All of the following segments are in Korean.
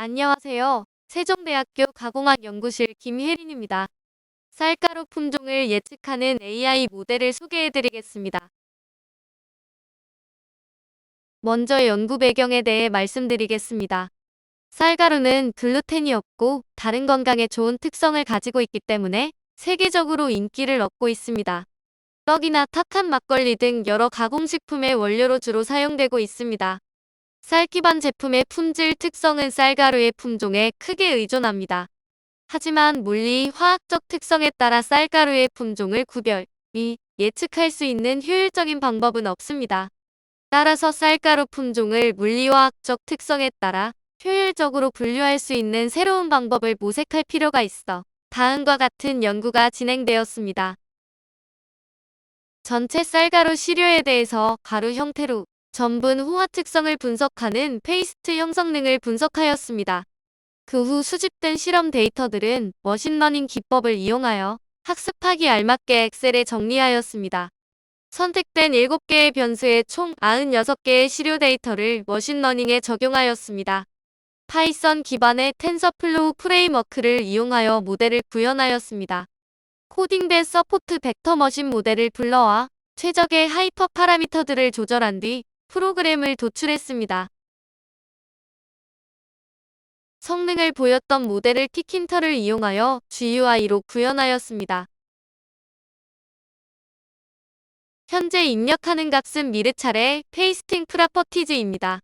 안녕하세요. 세종대학교 가공학 연구실 김혜린입니다. 쌀가루 품종을 예측하는 AI 모델을 소개해드리겠습니다. 먼저 연구 배경에 대해 말씀드리겠습니다. 쌀가루는 글루텐이 없고 다른 건강에 좋은 특성을 가지고 있기 때문에 세계적으로 인기를 얻고 있습니다. 떡이나 탁한 막걸리 등 여러 가공식품의 원료로 주로 사용되고 있습니다. 쌀 기반 제품의 품질 특성은 쌀가루의 품종에 크게 의존합니다. 하지만 물리, 화학적 특성에 따라 쌀가루의 품종을 구별, 이 예측할 수 있는 효율적인 방법은 없습니다. 따라서 쌀가루 품종을 물리화학적 특성에 따라 효율적으로 분류할 수 있는 새로운 방법을 모색할 필요가 있어 다음과 같은 연구가 진행되었습니다. 전체 쌀가루 시료에 대해서 가루 형태로 전분 호화 특성을 분석하는 페이스트 형성능을 분석하였습니다. 그 후 수집된 실험 데이터들은 머신러닝 기법을 이용하여 학습하기 알맞게 엑셀에 정리하였습니다. 선택된 7개의 변수의 총 96개의 시료 데이터를 머신러닝에 적용하였습니다. 파이썬 기반의 텐서플로우 프레임워크를 이용하여 모델을 구현하였습니다. 코딩된 서포트 벡터 머신 모델을 불러와 최적의 하이퍼 파라미터들을 조절한 뒤 프로그램을 도출했습니다. 성능을 보였던 모델을 티킨터를 이용하여 GUI로 구현하였습니다. 현재 입력하는 값은 미르 차례 페이스팅 프라퍼티즈입니다.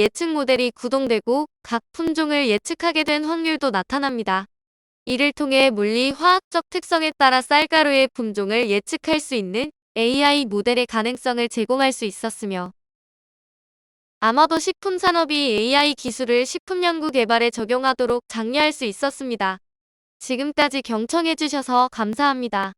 예측 모델이 구동되고 각 품종을 예측하게 된 확률도 나타납니다. 이를 통해 물리 화학적 특성에 따라 쌀가루의 품종을 예측할 수 있는 AI 모델의 가능성을 제공할 수 있었으며 아마도 식품 산업이 AI 기술을 식품 연구 개발에 적용하도록 장려할 수 있었습니다. 지금까지 경청해주셔서 감사합니다.